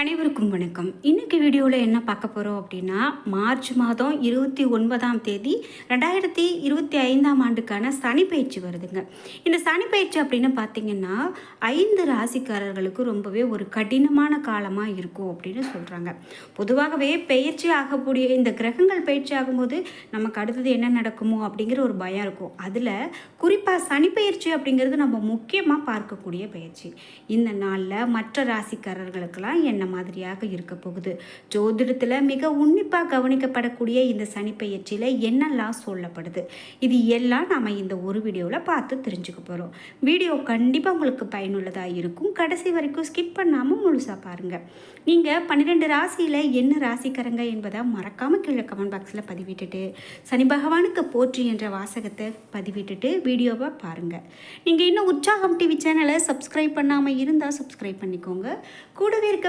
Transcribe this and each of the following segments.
அனைவருக்கும் வணக்கம். இன்னைக்கு வீடியோவில் என்ன பார்க்க போகிறோம் அப்படின்னா மார்ச் மாதம் இருபத்தி ஒன்பதாம் தேதி ரெண்டாயிரத்தி இருபத்தி ஐந்தாம் ஆண்டுக்கான சனி பயிற்சி வருதுங்க. இந்த சனி பயிற்சி அப்படின்னு பார்த்தீங்கன்னா ஐந்து ராசிக்காரர்களுக்கு ரொம்பவே ஒரு கடினமான காலமாக இருக்கும் அப்படின்னு சொல்கிறாங்க பொதுவாகவே பயிற்சி ஆகக்கூடிய இந்த கிரகங்கள் பயிற்சி ஆகும்போது நமக்கு அடுத்தது என்ன நடக்குமோ அப்படிங்கிற ஒரு பயம் இருக்கும். அதில் குறிப்பாக சனி பயிற்சி அப்படிங்கிறது நம்ம முக்கியமாக பார்க்கக்கூடிய பயிற்சி. இந்த நாளில் மற்ற ராசிக்காரர்களுக்கெல்லாம் என்ன மாதிரியாக இருக்க போகுது. ஜோதிடத்தில் மிக உன்னிப்பாக கவனிக்கப்படக்கூடிய இந்த சனி என்னெல்லாம் சொல்லப்படுது? இது எல்லாம் நாம் இந்த ஒரு வீடியோவில் பார்த்து தெரிஞ்சுக்க போகிறோம் வீடியோ கண்டிப்பாக உங்களுக்கு பயனுள்ளதாக இருக்கும். கடைசி வரைக்கும் ஸ்கிப் பண்ணாமல் முழுசாக பாருங்கள் நீங்கள் பன்னிரெண்டு ராசியில் என்ன ராசிக்காரங்க என்பதை மறக்காமல் கீழே கமெண்ட் பாக்ஸில் பதிவிட்டுட்டு சனி பகவானுக்கு போற்றி என்ற வாசகத்தை பதிவிட்டுட்டு வீடியோவை பாருங்கள் நீங்கள் இன்னும் உற்சாகம் டிவி சேனலை சப்ஸ்கிரைப் பண்ணாமல் இருந்தால் சப்ஸ்கிரைப் பண்ணிக்கோங்க. கூடவே இருக்க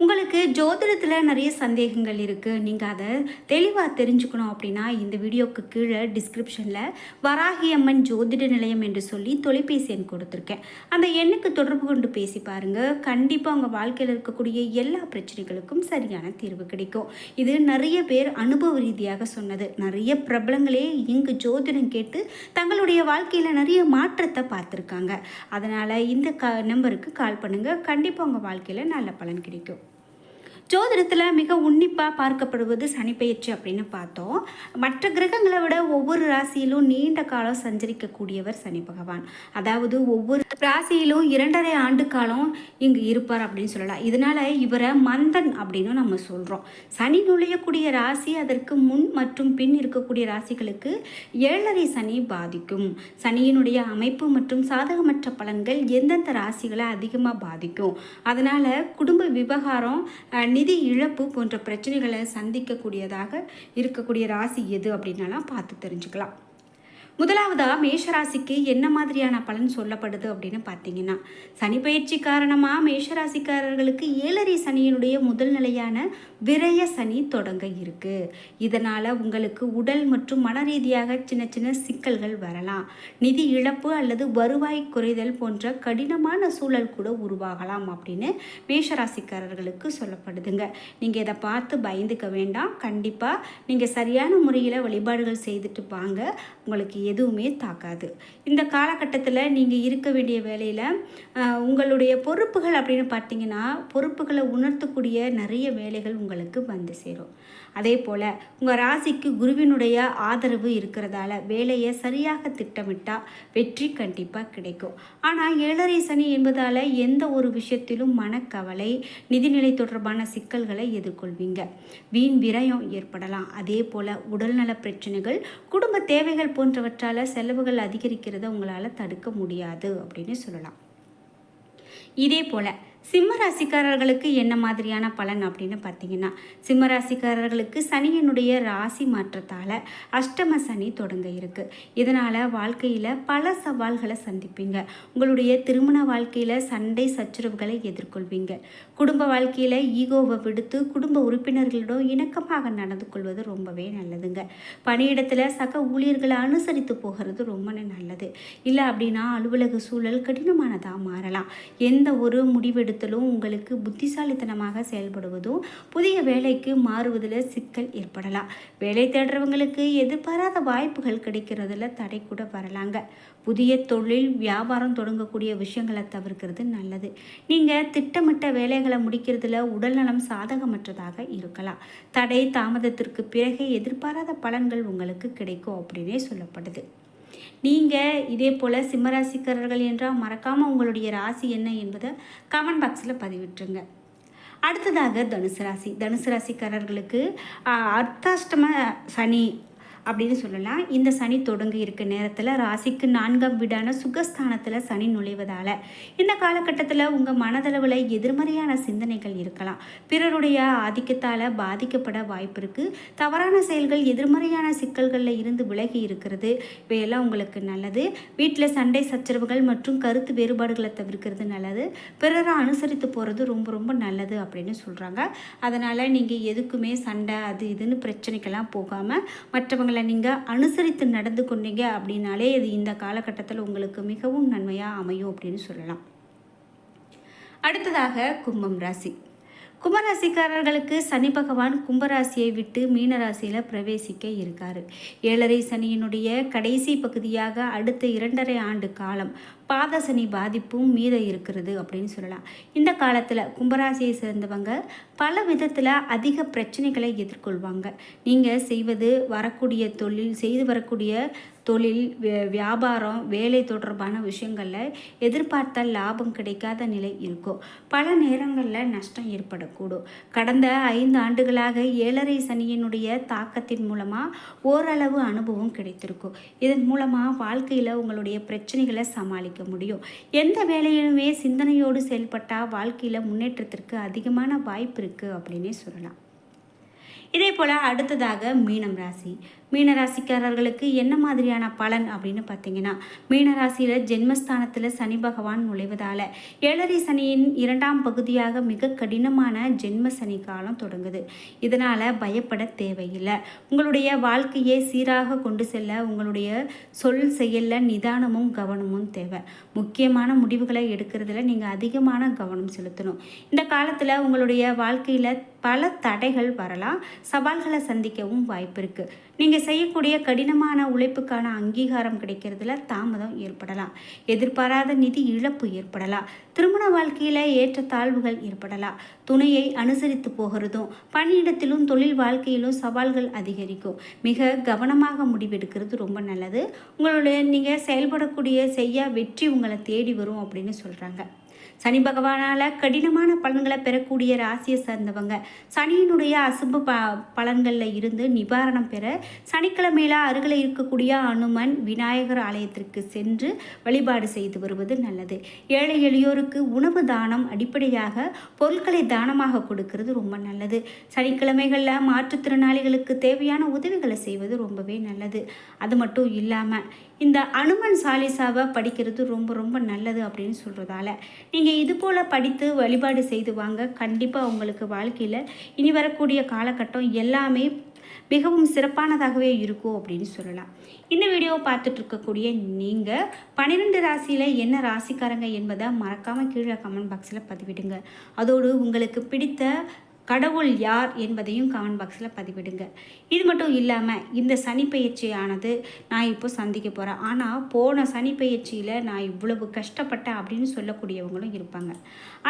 உங்களுக்கு ஜோதிடத்தில் நிறைய சந்தேகங்கள் இருக்குது நீங்கள் அதை தெளிவாக தெரிஞ்சுக்கணும் அப்படின்னா இந்த வீடியோக்கு கீழே டிஸ்கிரிப்ஷனில் வராகி அம்மன் ஜோதிட நிலையம் என்று சொல்லி தொலைபேசி எண் கொடுத்துருக்கேன். அந்த எண்ணுக்கு தொடர்பு கொண்டு பேசி பாருங்கள் கண்டிப்பாக உங்கள் வாழ்க்கையில் இருக்கக்கூடிய எல்லா பிரச்சனைகளுக்கும் சரியான தீர்வு கிடைக்கும். இது நிறைய பேர் அனுபவ ரீதியாக சொன்னது. நிறைய பிரபலங்களே இங்கு ஜோதிடம் கேட்டு தங்களுடைய வாழ்க்கையில் நிறைய மாற்றத்தை பார்த்துருக்காங்க. அதனால் இந்த க நம்பருக்கு கால் பண்ணுங்கள் கண்டிப்பாக உங்கள் வாழ்க்கையில் நல்ல பலன் கிடைக்கும். ஜோதிடத்தில் மிக உன்னிப்பாக பார்க்கப்படுவது சனிப்பெயர்ச்சி அப்படின்னு பார்த்தோம். மற்ற கிரகங்களை விட ஒவ்வொரு ராசியிலும் நீண்ட காலம் சஞ்சரிக்கக்கூடியவர் சனி பகவான். அதாவது ஒவ்வொரு ராசியிலும் இரண்டரை ஆண்டு காலம் இங்கு இருப்பார் அப்படின்னு சொல்லலாம். இதனால் இவரை மந்தன் அப்படின்னு நம்ம சொல்கிறோம் சனி நுழையக்கூடிய ராசி அதற்கு முன் மற்றும் பின் இருக்கக்கூடிய ராசிகளுக்கு ஏழரை சனி பாதிக்கும். சனியினுடைய அமைப்பு மற்றும் சாதகமற்ற பலன்கள் எந்தெந்த ராசிகளை அதிகமாக பாதிக்கும். அதனால் குடும்ப விவகாரம் நிதி இழப்பு போன்ற பிரச்சனைகளை சந்திக்கக்கூடியதாக இருக்கக்கூடிய ராசி எது அப்படின்னலாம் பார்த்து தெரிஞ்சுக்கலாம். முதலாவதாக மேஷராசிக்கு என்ன மாதிரியான பலன் சொல்லப்படுது அப்படின்னு பார்த்தீங்கன்னா சனி பயிற்சி காரணமாக மேஷராசிக்காரர்களுக்கு ஏழரை சனியினுடைய முதல் நிலையான விரய சனி தொடங்க இருக்குது இதனால் உங்களுக்கு உடல் மற்றும் மன ரீதியாக சின்ன சின்ன சிக்கல்கள் வரலாம். நிதி இழப்பு அல்லது வருவாய் குறைதல் போன்ற கடினமான சூழல் கூட உருவாகலாம் அப்படின்னு மேஷராசிக்காரர்களுக்கு சொல்லப்படுதுங்க. நீங்கள் இதை பார்த்து பயந்துக்க வேண்டாம். கண்டிப்பாக நீங்கள் சரியான முறையில் வழிபாடுகள் செய்துட்டு வாங்க. உங்களுக்கு எதுவுமே தாக்காது. இந்த காலகட்டத்தில் நீங்கள் இருக்க வேண்டிய வேலையில் உங்களுடைய பொறுப்புகள் அப்படின்னு பார்த்தீங்கன்னா பொறுப்புகளை உணர்த்தக்கூடிய நிறைய வேலைகள் உங்களுக்கு வந்து சேரும். அதே போல் உங்கள் ராசிக்கு குருவினுடைய ஆதரவு இருக்கிறதால வேலையை சரியாக திட்டமிட்டால் வெற்றி கண்டிப்பாக கிடைக்கும். ஆனால் ஏழரை சனி என்பதால் எந்த ஒரு விஷயத்திலும் மனக்கவலை நிதிநிலை தொடர்பான சிக்கல்களை எதிர்கொள்வீங்க. வீண் விரயம் ஏற்படலாம். அதே போல் உடல்நல பிரச்சனைகள் குடும்ப தேவைகள் போன்றவற்றை போன்றவற்றால் செலவுகள் அதிகரிக்கிறத உங்களால் தடுக்க முடியாது அப்படின்னு சொல்லலாம். இதே போல் சிம்ம ராசிக்காரர்களுக்கு என்ன மாதிரியான பலன் அப்படின்னு பார்த்தீங்கன்னா சிம்ம ராசிக்காரர்களுக்கு சனியினுடைய ராசி மாற்றத்தால் அஷ்டம சனி தொடங்க இருக்கு. இதனால் வாழ்க்கையில் பல சவால்களை சந்திப்பீங்க. உங்களுடைய திருமண வாழ்க்கையில் சண்டை சச்சரவுகளை எதிர்கொள்வீங்க. குடும்ப வாழ்க்கையில் ஈகோவை விடுத்து குடும்ப உறுப்பினர்களிடம் இணக்கமாக நடந்து கொள்வது ரொம்பவே நல்லதுங்க. பணியிடத்தில் சக ஊழியர்களை அனுசரித்து போகிறது ரொம்ப நல்லது. இல்லை அப்படின்னா அலுவலக சூழல் கடினமானதாக மாறலாம். எந்த ஒரு பயன்படுத்தலும் உங்களுக்கு புத்திசாலித்தனமாக செயல்படுவதும் புதிய வேலைக்கு மாறுவதில் சிக்கல் ஏற்படலாம். வேலை தேடுறவங்களுக்கு எதிர்பாராத வாய்ப்புகள் கிடைக்கிறதுல தடை கூட வரலாங்க. புதிய தொழில் வியாபாரம் தொடங்கக்கூடிய விஷயங்களை தவிர்க்கிறது நல்லது. நீங்கள் திட்டமிட்ட வேலைகளை முடிக்கிறதுல உடல்நலம் சாதகமற்றதாக இருக்கலாம். தடை தாமதத்திற்கு பிறகு எதிர்பாராத பலன்கள் உங்களுக்கு கிடைக்கும் அப்படின்னே சொல்லப்படுது. நீங்கள் இதே போல் சிம்மராசிக்காரர்கள் என்றால் மறக்காமல் உங்களுடைய ராசி என்ன என்பதை கமெண்ட் பாக்ஸில் பதிவிட்டுருங்க. அடுத்ததாக தனுசு ராசி. தனுசு ராசிக்காரர்களுக்கு அர்த்தாஷ்டம சனி அப்படின்னு சொல்லலாம். இந்த சனி தொடங்கி இருக்க நேரத்தில் ராசிக்கு நான்காம் வீடான சுகஸ்தானத்தில் சனி நுழைவதால் இந்த காலகட்டத்தில் உங்கள் மனதளவில் எதிர்மறையான சிந்தனைகள் இருக்கலாம். பிறருடைய ஆதிக்கத்தால் பாதிக்கப்பட வாய்ப்பு இருக்குது தவறான செயல்கள் எதிர்மறையான சிக்கல்களில் இருந்து விலகி இருக்கிறது. இவையெல்லாம் உங்களுக்கு நல்லது. வீட்டில் சண்டை சச்சரவுகள் மற்றும் கருத்து வேறுபாடுகளை தவிர்க்கிறது நல்லது. பிறரை அனுசரித்து போகிறது ரொம்ப ரொம்ப நல்லது அப்படின்னு சொல்கிறாங்க அதனால் நீங்கள் எதுக்குமே சண்டை அது இதுன்னு பிரச்சனைக்கெல்லாம் போகாமல் மற்றவங்க அவங்கள நீங்கள் அனுசரித்து நடந்து கொண்டீங்க அப்படின்னாலே இது இந்த காலகட்டத்தில் உங்களுக்கு மிகவும் நன்மையாக அமையும் அப்படின்னு சொல்லலாம். அடுத்ததாக கும்பம் ராசி. கும்பராசிக்காரர்களுக்கு சனி பகவான் கும்பராசியை விட்டு மீனராசியில் பிரவேசிக்க இருக்கார். ஏழரை சனியினுடைய கடைசி பகுதியாக அடுத்த இரண்டரை ஆண்டு காலம் பாத சனி பாதிப்பும் மீத இருக்கிறது அப்படின்னு சொல்லலாம். இந்த காலத்தில் கும்பராசியை சேர்ந்தவங்க பல விதத்தில் அதிக பிரச்சனைகளை எதிர்கொள்வாங்க. நீங்கள் செய்வது வரக்கூடிய தொழில் செய்து வரக்கூடிய தொழில் வியாபாரம் வேலை தொடர்பான விஷயங்களில் எதிர்பார்த்த லாபம் கிடைக்காத நிலை இருக்கும். பல நேரங்களில் நஷ்டம் ஏற்படக்கூடும். கடந்த ஐந்து ஆண்டுகளாக ஏழரை சனியினுடைய தாக்கத்தின் மூலமாக ஓரளவு அனுபவம் கிடைத்திருக்கும். இதன் மூலமாக வாழ்க்கையில் உங்களுடைய பிரச்சனைகளை சமாளிக்க முடியும். எந்த வேலையிலுமே சிந்தனையோடு செயல்பட்டால் வாழ்க்கையில் முன்னேற்றத்திற்கு அதிகமான வாய்ப்பு இருக்குது அப்படின்னே சொல்லலாம். இதே போல் அடுத்ததாக மீனம் ராசி. மீனராசிக்காரர்களுக்கு என்ன மாதிரியான பலன் அப்படின்னு பார்த்தீங்கன்னா மீனராசியில் ஜென்மஸ்தானத்தில் சனி பகவான் நுழைவதால் ஏழரை சனியின் இரண்டாம் பகுதியாக மிக கடினமான ஜென்ம சனி காலம் தொடங்குது. இதனால் பயப்பட தேவையில்லை. உங்களுடைய வாழ்க்கையை சீராக கொண்டு செல்ல உங்களுடைய சொல் செயலில் நிதானமும் கவனமும் தேவை. முக்கியமான முடிவுகளை எடுக்கிறதுல நீங்கள் அதிகமான கவனம் செலுத்தணும். இந்த காலத்தில் உங்களுடைய வாழ்க்கையில் பல தடைகள் வரலாம். சவால்களை சந்திக்கவும் வாய்ப்பு இருக்குது நீங்கள் செய்யக்கூடிய கடினமான உழைப்புக்கான அங்கீகாரம் கிடைக்கிறதுல தாமதம் ஏற்படலாம். எதிர்பாராத நிதி இழப்பு ஏற்படலாம். திருமண வாழ்க்கையில் ஏற்ற தாழ்வுகள் ஏற்படலாம். துணையை அனுசரித்து போகிறதும் பணியிடத்திலும் தொழில் வாழ்க்கையிலும் சவால்கள் அதிகரிக்கும். மிக கவனமாக முடிவெடுக்கிறது ரொம்ப நல்லது. உங்களுடைய நீங்கள் செயல்படக்கூடிய செய்ய வெற்றி உங்களை தேடி வரும் அப்படின்னு சொல்கிறாங்க சனி பகவானால் கடினமான பலன்களை பெறக்கூடிய ராசியை சேர்ந்தவங்க. சனியினுடைய அசுப ப பலன்களில் இருந்து நிவாரணம் பெற சனிக்கிழமையில அருகில் இருக்கக்கூடிய அனுமன் விநாயகர் ஆலயத்திற்கு சென்று வழிபாடு செய்து வருவது நல்லது. ஏழை எளியோருக்கு உணவு தானம் அடிப்படையாக பொருட்களை தானமாக கொடுக்கறது ரொம்ப நல்லது. சனிக்கிழமைகளில் மாற்றுத்திறனாளிகளுக்கு தேவையான உதவிகளை செய்வது ரொம்பவே நல்லது. அது மட்டும் இல்லாமல் இந்த அனுமன் சாலிசாவை படிக்கிறது ரொம்ப ரொம்ப நல்லது அப்படின்னு சொல்கிறதால நீங்கள் இது போல் படித்து வழிபாடு செய்து வாங்க. கண்டிப்பாக உங்களுக்கு வாழ்க்கையில் இனி வரக்கூடிய காலகட்டம் எல்லாமே மிகவும் சிறப்பானதாகவே இருக்கும் அப்படின்னு சொல்லலாம். இந்த வீடியோவை பார்த்துட்டு இருக்கக்கூடிய நீங்கள் பன்னிரெண்டு ராசியில் என்ன ராசிக்காரங்க என்பதை மறக்காமல் கீழே கமெண்ட் பாக்ஸில் பதிவிடுங்க. அதோடு உங்களுக்கு பிடித்த கடவுள் யார் என்பதையும் கமெண்ட் பாக்ஸில் பதிவிடுங்க. இது மட்டும் இல்லாமல் இந்த சனி பயிற்சியானது நான் இப்போ சந்திக்க போகிறேன் ஆனால் போன சனி பயிற்சியில் நான் இவ்வளவு கஷ்டப்பட்டேன் அப்படின்னு சொல்லக்கூடியவங்களும் இருப்பாங்க.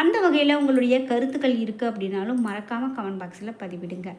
அந்த வகையில் உங்களுடைய கருத்துக்கள் இருக்குது அப்படின்னாலும் மறக்காமல் கமெண்ட் பாக்ஸில் பதிவிடுங்க.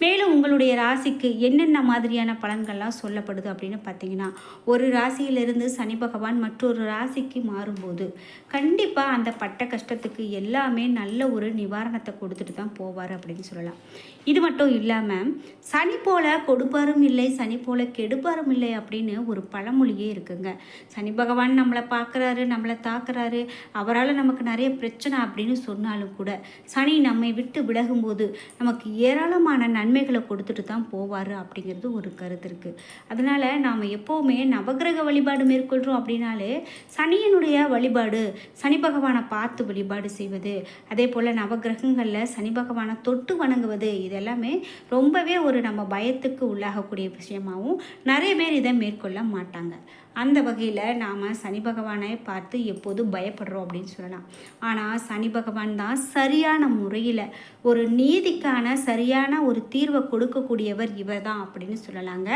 மேலும் உங்களுடைய ராசிக்கு என்னென்ன மாதிரியான பலன்கள்லாம் சொல்லப்படுது அப்படின்னு பார்த்தீங்கன்னா ஒரு ராசியிலிருந்து சனி பகவான் மற்றொரு ராசிக்கு மாறும்போது கண்டிப்பாக அந்த பட்ட கஷ்டத்துக்கு எல்லாமே நல்ல ஒரு நிவாரணத்தை கொடுத்துட்டு தான் போவார் அப்படின்னு சொல்லலாம். இது மட்டும் இல்லாமல் சனி போல கொடுப்பாரும் இல்லை சனி போல கெடுப்பாரும் இல்லை அப்படின்னு ஒரு பழமொழியே இருக்குங்க. சனி பகவான் நம்மளை பார்க்குறாரு நம்மளை தாக்குறாரு அவரால் நமக்கு நிறைய பிரச்சனை அப்படின்னு சொன்னாலும் கூட சனி நம்மை விட்டு விலகும்போது நமக்கு ஏராளமான நன் நன்மைகளை கொடுத்துட்டு தான் போவார் அப்படிங்கிறது ஒரு கருத்து இருக்குது அதனால் நாம் எப்போவுமே நவகிரக வழிபாடு மேற்கொள்கிறோம் அப்படின்னாலே சனியனுடைய வழிபாடு சனி பகவானை பார்த்து வழிபாடு செய்வது அதே போல் நவகிரகங்களில் சனி பகவானை தொட்டு வணங்குவது இதெல்லாமே ரொம்பவே ஒரு நம்ம பயத்துக்கு உள்ளாகக்கூடிய விஷயமாகவும் நிறைய பேர் இதை மேற்கொள்ள மாட்டாங்க. அந்த வகையில் நாம் சனி பகவானை பார்த்து எப்போதும் பயப்படுறோம் அப்படின்னு சொல்லலாம். ஆனால் சனி பகவான் தான் சரியான முறையில் ஒரு நீதிக்கான சரியான ஒரு தீர்வை கொடுக்கக்கூடியவர் இவர் தான் அப்படின்னு சொல்லலாங்க.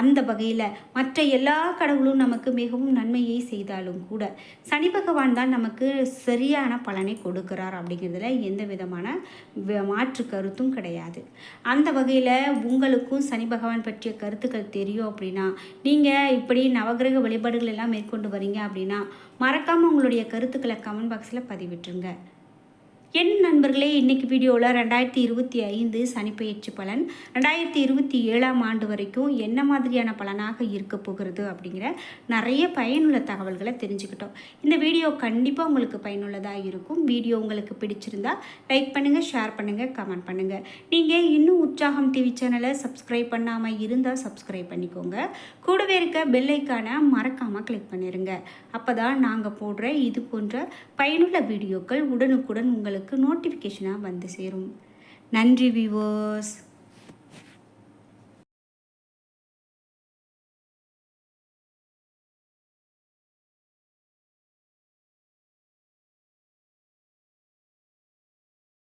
அந்த வகையில் மற்ற எல்லா கடவுளும் நமக்கு மிகவும் நன்மையை செய்தாலும் கூட சனி பகவான் தான் நமக்கு சரியான பலனை கொடுக்கிறார் அப்படிங்கிறதுல எந்த விதமான மாற்று கருத்தும் கிடையாது. அந்த வகையில் உங்களுக்கும் சனி பகவான் பற்றிய கருத்துக்கள் தெரியும் அப்படின்னா நீங்கள் இப்படி நவகிரக வழிபாடுகள் எல்லாம் மேற்கொண்டு வரீங்க அப்படின்னா மறக்காமல் உங்களுடைய கருத்துக்களை கமெண்ட் பாக்ஸில் பதிவிட்டுருங்க. என் நண்பர்களே இன்றைக்கி வீடியோவில் ரெண்டாயிரத்தி இருபத்தி ஐந்து சனிப்பயிற்சி பலன் ரெண்டாயிரத்தி இருபத்தி ஏழாம் ஆண்டு வரைக்கும் என்ன மாதிரியான பலனாக இருக்க போகிறது அப்படிங்கிற நிறைய பயனுள்ள தகவல்களை தெரிஞ்சுக்கிட்டோம். இந்த வீடியோ கண்டிப்பாக உங்களுக்கு பயனுள்ளதாக இருக்கும். வீடியோ உங்களுக்கு பிடிச்சிருந்தா லைக் பண்ணுங்கள் ஷேர் பண்ணுங்கள் கமெண்ட் பண்ணுங்கள் நீங்கள் இன்னும் உற்சாகம் டிவி சேனலை சப்ஸ்கிரைப் பண்ணாமல் இருந்தால் சப்ஸ்கிரைப் பண்ணிக்கோங்க. கூடவே இருக்க பெல்லைக்கான மறக்காமல் கிளிக் பண்ணிடுங்க அப்போ தான் நாங்கள் போடுற இது போன்ற பயனுள்ள வீடியோக்கள் உடனுக்குடன் உங்களுக்கு உங்களுக்கு நோட்டிஃபிகேஷனாக வந்து சேரும். நன்றி விவோஸ்